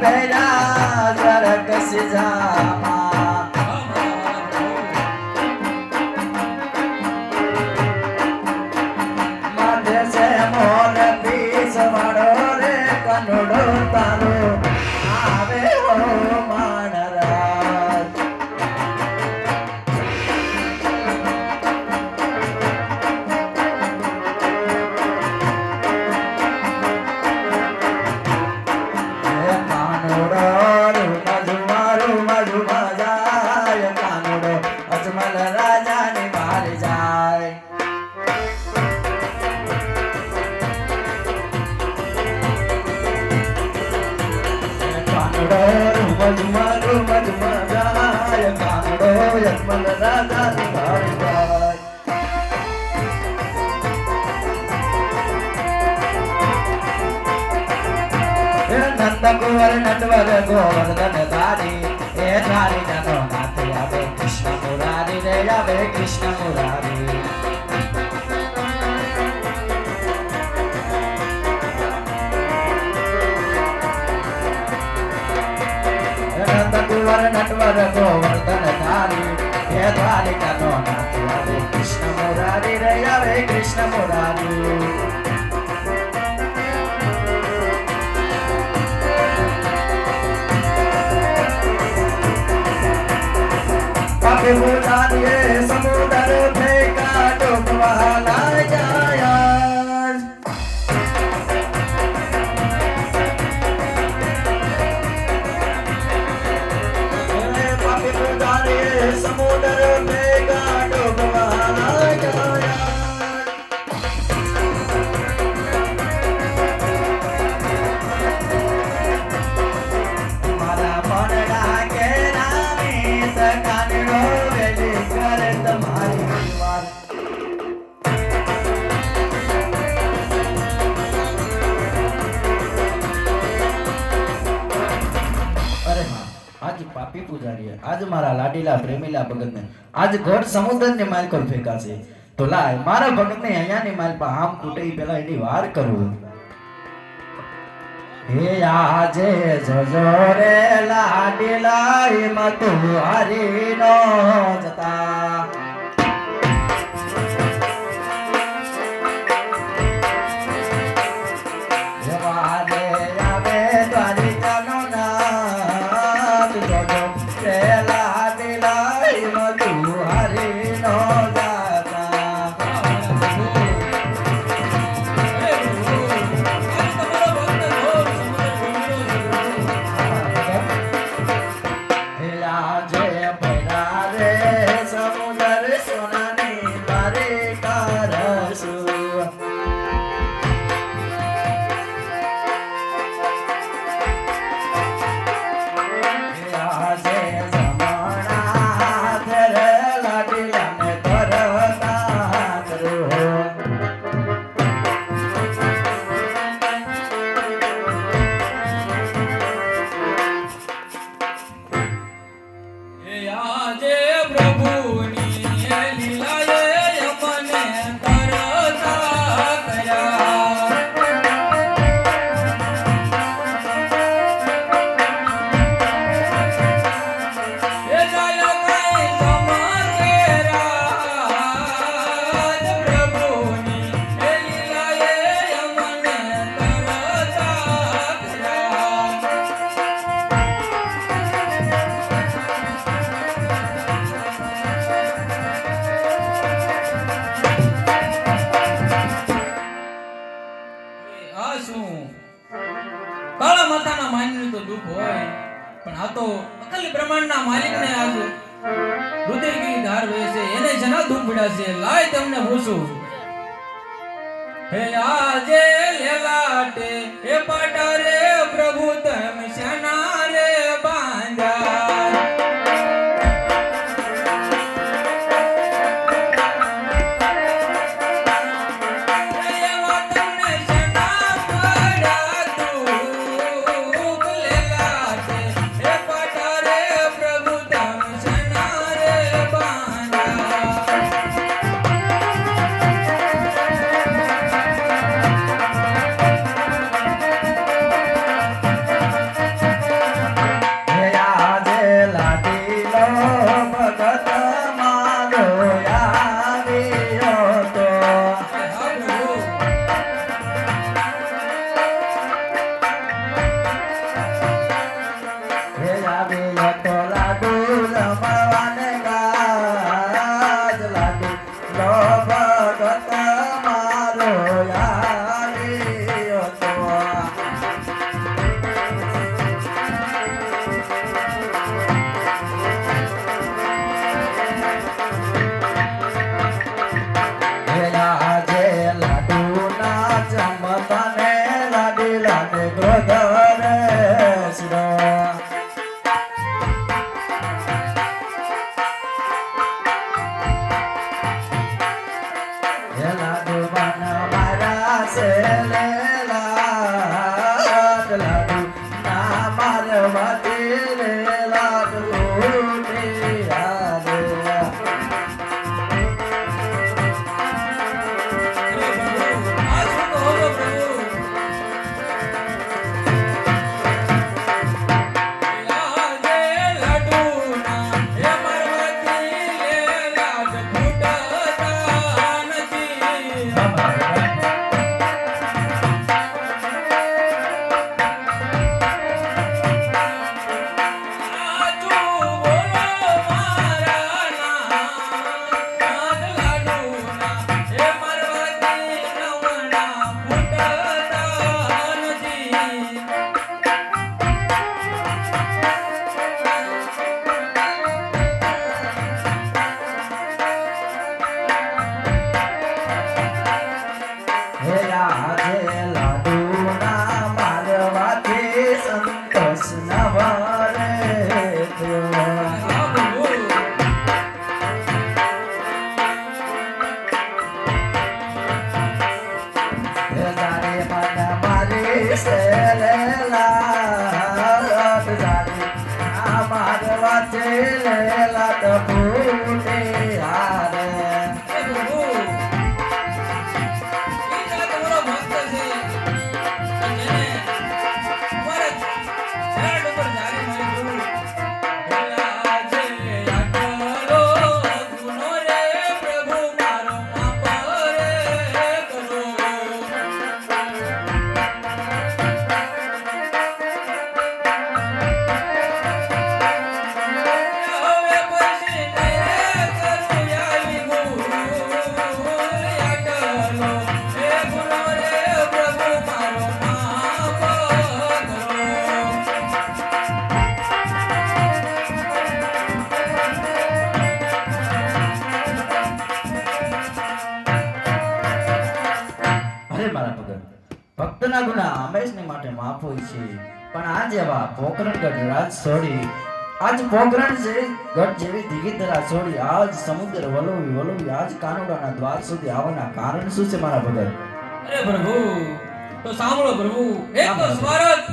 ભેરા જરક સિજામાં નંદ કુંવર નટવર ગોવર્ધન ધારી એ ધારી જનો નાથ આવે કૃષ્ણ મુરારી રે આવે કૃષ્ણ મુરારી. નંદ કુંવર નટવર ગોવર્ધન ધારી, એ ધારી જનો નાથ આવે કૃષ્ણ મુરારી રે આવે કૃષ્ણ મુરારી. પાપે પૂજારીએ આજ મારા લાડીલા, પ્રેમીલા ભગતને. આજ ઘર સમુદ્રને માલ પર ફેંકાશે. તો લાય, મારા ભગતને અહીંયાની માલ પર આમ કૂટે પેલા એની વાર કરું. હે આજે જજો રે લાડીલા હિંમત હારી નો જતા. હિંમત હારી નો હોય પણ આ તો અકલ બ્રહ્માંડના માલિકને આજ રુધિરગીરી ધાર વહે છે. એને જના પડ્યા છે. લાય તમને પૂછું હે આજે લેલાટે, હે પાટા રે પ્રભુ તમ શેના i Papa, man. Essa é માફ છે. પણ આ જેવા પોકરણગઢ રાજ છોડી આજ પોકરણ છે ગઢ જેવી દીઘી ધરા છોડી આજ સમુદ્ર વલોવી વલોવી આજ કાનોડાના દ્વાર સુધી આવવાના કારણ શું છે મારા ભગત અરે પ્રભુ તો સાંભળો પ્રભુ એક તો સ્વાર્થ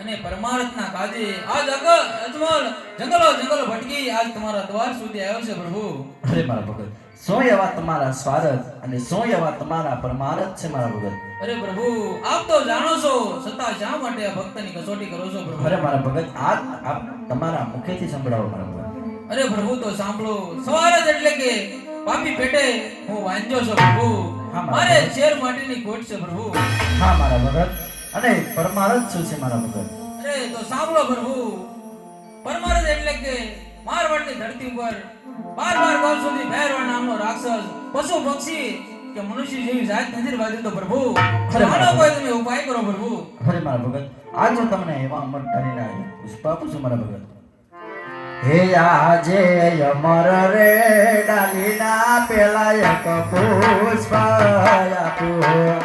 અને પરમાર્થના કાજે આજ અગ અજમલ જંગલો જંગલો ભટકી આજ તમારા દ્વાર સુધી આવ્યો છે પ્રભુ. અરે મારા ભગત સો એવા તમારા સ્વાગત અને સો એવા તમારા પરમારથ છે મારા ભગત. અરે પ્રભુ આપ તો જાણો છો છતાં શા માટે આ ભક્તની કસોટી કરો છો પ્રભુ? અરે મારા ભગત આ આપ તમારા મુખેથી સંભળાવો મારા ભગત. અરે પ્રભુ તો સાંભળો સ્વાર્થ એટલે કે પાપી પેટે હું વાંચ્યો છું પ્રભુ. મારે શેર માટેની ખોટ છે પ્રભુ. હા મારા ભગત. અને પરમારથ શું છે મારા ભગત અરે તો સાંભળો પ્રભુ. પરમારથ એટલે કે મારવાડની ધરતી ઉપર બાર બાર ગામ સુધી ભૈરવા નામનો રાક્ષસ પશુ પક્ષી કે મનુષ્ય જેવી જાત નથી વાદી તો પ્રભુ આનો કોઈ તમે ઉપાય કરો પ્રભુ. અરે મારા ભગત આજ તમને એવા અમર કરીને આવ્યો. પુષ્પા આપું મારા ભગત. હે આજે અમર રે ડાલીના પેલા એક પુષ્પ આપું.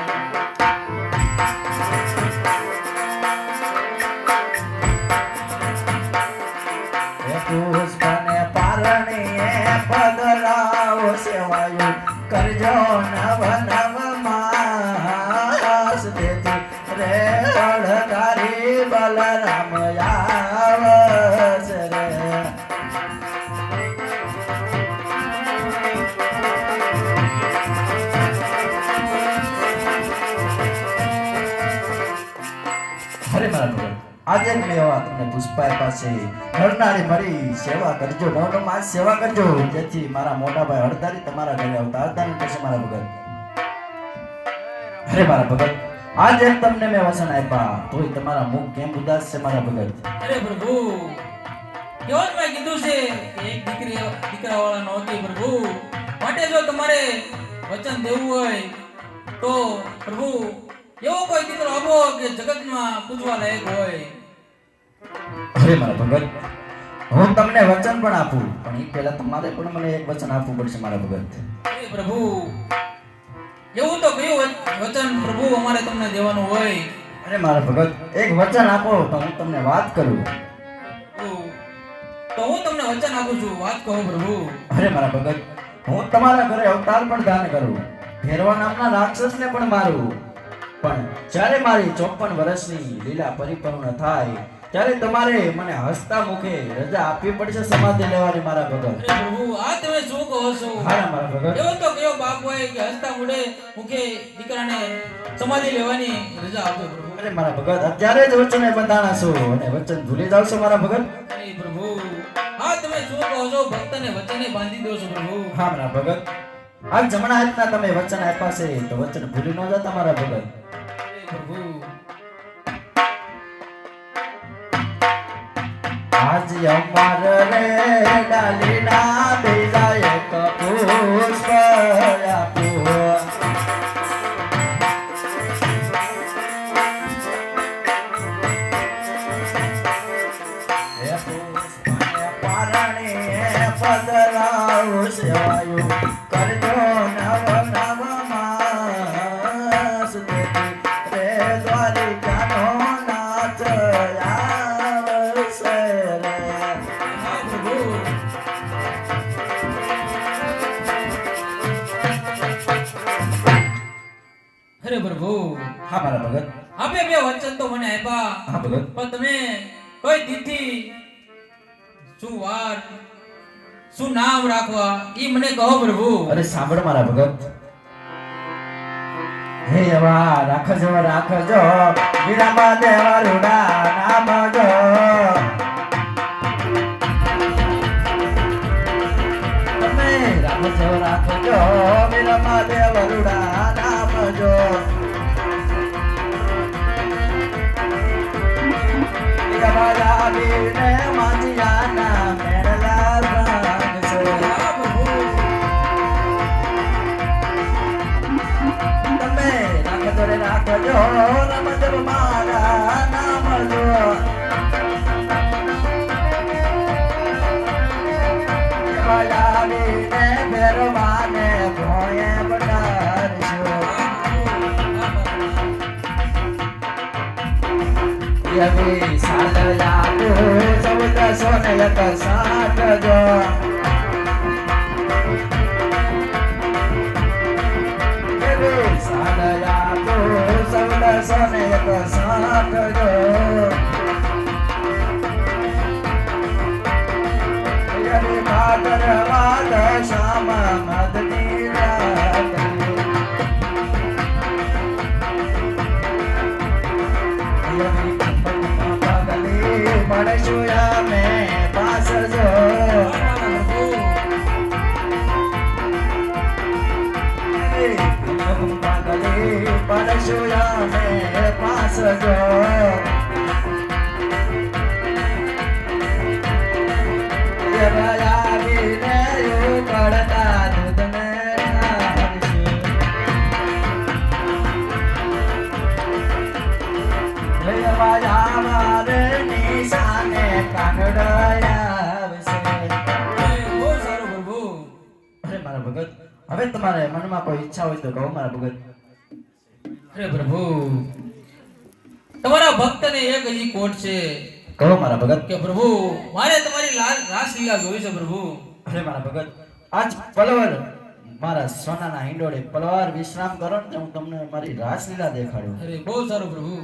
પુષ્પને પારણીએ પગલાઓ સેવાયું. કરજો નવ નવ માસ. તેથી રે અળકારી બલરામ આવસ રે. અરે મારા આજે જ તમને પુષ્પાય પાસે હરનારી મારી સેવા કરજો નવ નવ માસ સેવા કરજો. જેથી મારા મોટા ભાઈ તમારા ઘરે આવતા, હળદારી કરશે મારા ભગત. અરે મારા ભગત, આજે તમને મેં વસન આપ્યા. તોય તમારા મુખ કેમ ઉદાસ છે મારા ભગત? અરે પ્રભુ, કેવો મેં કીધું છે એક દીકરી દીકરા વાળા નહોતી પ્રભુ. માટે જો તમારે વચન દેવું હોય, તો પ્રભુ, એવો કોઈ દીકરો કે જગતમાં પૂજવા લાયક હોય. અરે મારા ભગત હું તમને વચન પણ આપું પણ એ પહેલા તમારે પણ મને એક વચન આપવું પડશે મારા ભગત. અરે પ્રભુ એવું તો કયું વચ- વચન પ્રભુ અમારે તમને દેવાનું હોય? અરે મારા ભગત એક વચન આપો તો હું તમને વાત કરું. તો હું તમને વચન આપું છું વાત કહો પ્રભુ. અરે મારા ભગત હું તમારા ઘરે અવતાર પણ દાન કરું ભેરવા નામના રાક્ષસને પણ મારું. પણ જ્યારે મારી ચોપન વર્ષની લીલા પરિપૂર્ણ થાય ત્યારે તમારે મને હસતા મુખે રજા આપવી પડશે સમાધિ લેવાની મારા ભગત પ્રભુ આ તમે શું કહો છો? હા મારા ભગત એવો તો કયો બાપ હોય કે હસતા મુડે મુખે દીકરાને સમાધિ લેવાની રજા આપો પ્રભુ. અરે મારા ભગત અત્યારે જ વચને બંધાણા છો અને વચન ભૂલી જાવ છો મારા ભગત અરે પ્રભુ આ તમે શું કહો છો? ભક્તને વચને બાંધી દો છો પ્રભુ. હા મારા ભગત આ જમણા હાથના તમે વચન આપ્યા છે, તો વચન ભૂલી ન જતા મારા ભગત. આજ અમાર રે ડાલીના હા બોલો. પણ તમે કોઈ તિથિ શું વાર શું નામ રાખવા ઈ મને કહો પ્રભુ. અરે સાંભળ મારા ભગત. હે એવા રાખજો રાખજો વીરામા દેવા રૂડા નામ જો. તમે રાખજો રાખજો વીરામા દેવા રૂડા વીરામા આવીને માજીયાના મેળલા साथ બહુ સારું પ્રભુ અરે મારા ભગત, હવે તમારે મનમાં કોઈ ઈચ્છા હોય તો કહો મારા ભગત. અરે પ્રભુ તમારા ભક્તને એક હજી કોટ છે કહો મારા ભગત. કે પ્રભુ મારે તમારી રાસલીલા જોઈ છે પ્રભુ. અરે મારા ભગત આજ પલવર મારા સોનાના હિંડોળે પલવાર વિશ્રામ કરો ને હું તમને મારી રાસલીલા દેખાડું. અરે બહુ સારું પ્રભુ.